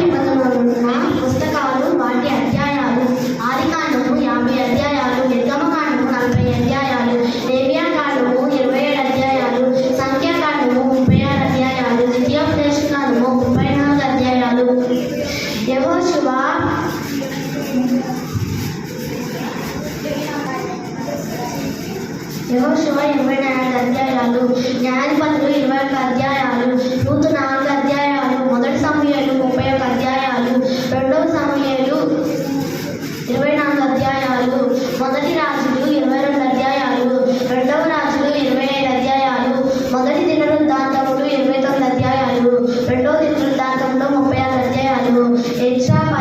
నిబంధనలున్న పుస్తకాలు వాటి అధ్యాయాలు ఆదికాండము యాభై అధ్యాయాలు నిర్గమకాండము నలభై అధ్యాయాలు లేవ్యాకాండము ఇరవై ఏడు అధ్యాయాలు సంఖ్యాకాండము ముప్పై ఆరు అధ్యాయాలు ద్వితీయోపదేశకాండము ముప్పై నాలుగు అధ్యాయాలు. యెహోషువ యెహోషువ ఇరవై నాలుగు అధ్యాయాలు న్యాయాధిపతులు ఇరవై ఒక అధ్యాయాలు నూతు Yeah.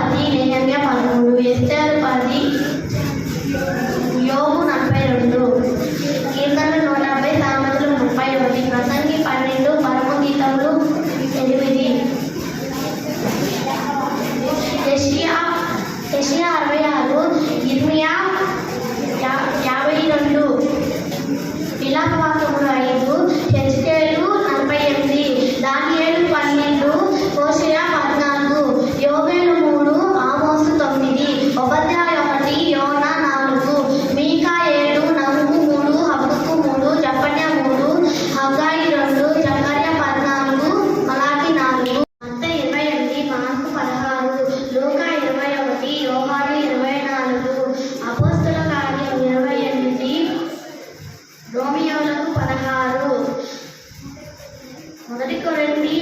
మొదటి కొరంది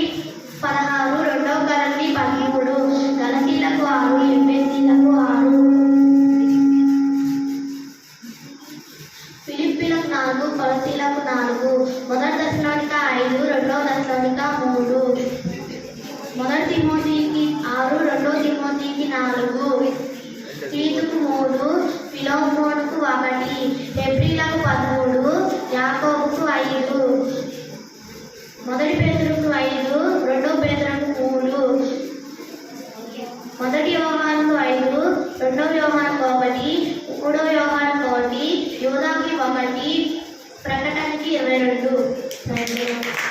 పదహారు రెండవ కొరంది పదమూడు గలతీలకు ఆరు ఎబ్బెసీలకు ఆరు. ఫిలిప్పీలకు నాలుగు కొలసీలకు నాలుగు మొదటి దశలోనిక ఐదు రెండవ దశలోనిక మూడు. మొదటి తిమోతికి ఆరు రెండో తిమోతికి నాలుగు. తీతుకు మూడు ఫిలోమోనుకు ఒకటి ఎప్రిలకు పదమూడు యాకోబుకు ఐదు మొదటి పేదలకు ఐదు రెండో పేదలకు మూడు మొదటి యోగానికి ఐదు రెండో యోగానికి ఒకటి మూడో యోగానికి ఒకటి